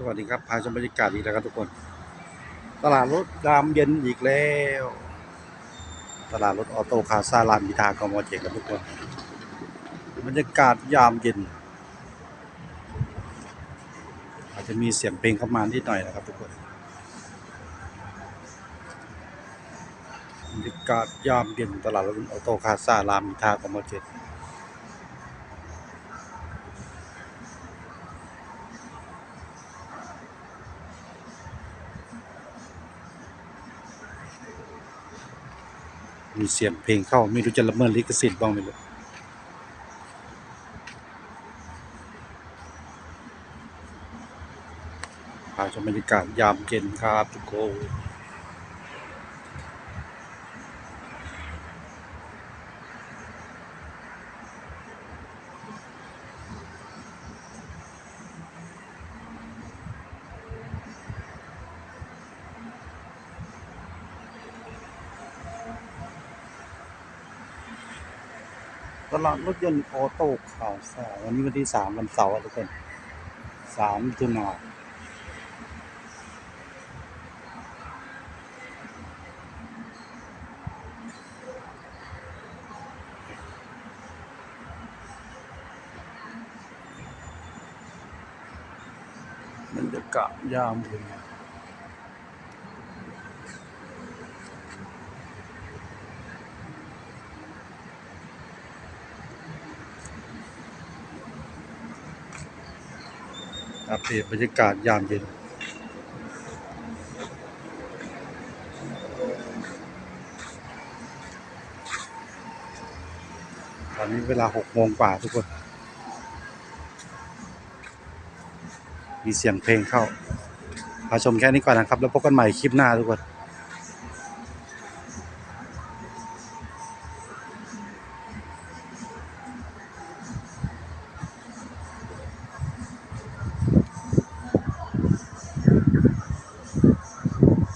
สวัสดีครับ พาชมบรรยากาศอีกแล้วครับทุกคน ตลาดรถยามเย็นอีกแล้ว ตลาดรถออโต้คาซาลานมิทากมเจ็ดครับทุกคน บรรยากาศยามเย็น อาจจะมีเสียงเพลงเข้ามานิดหน่อยนะครับทุกคน บรรยากาศยามเย็นตลาดรถออโต้คาซาลานมิทากมเจ็ มีเสียงเพลงเข้าไม่รู้จะละเมิดลิขสิทธิ์บ้างไหมลูกพาชมบรรยากาศยามเย็นครับทุกคน ตลาดรถยนต์ออโต้ข่าวสารวันนี้วันที่สามวันเสาร์ทุกคนสามมิถุนาบรรยากาศยามเย็น อัปเดตบรรยากาศยามเย็น ตอนนี้เวลาหกโมงกว่าทุกคน มีเสียงเพลงเข้ามาชมแค่นี้ก่อนนะครับ แล้วพบกันใหม่คลิปหน้าทุกคน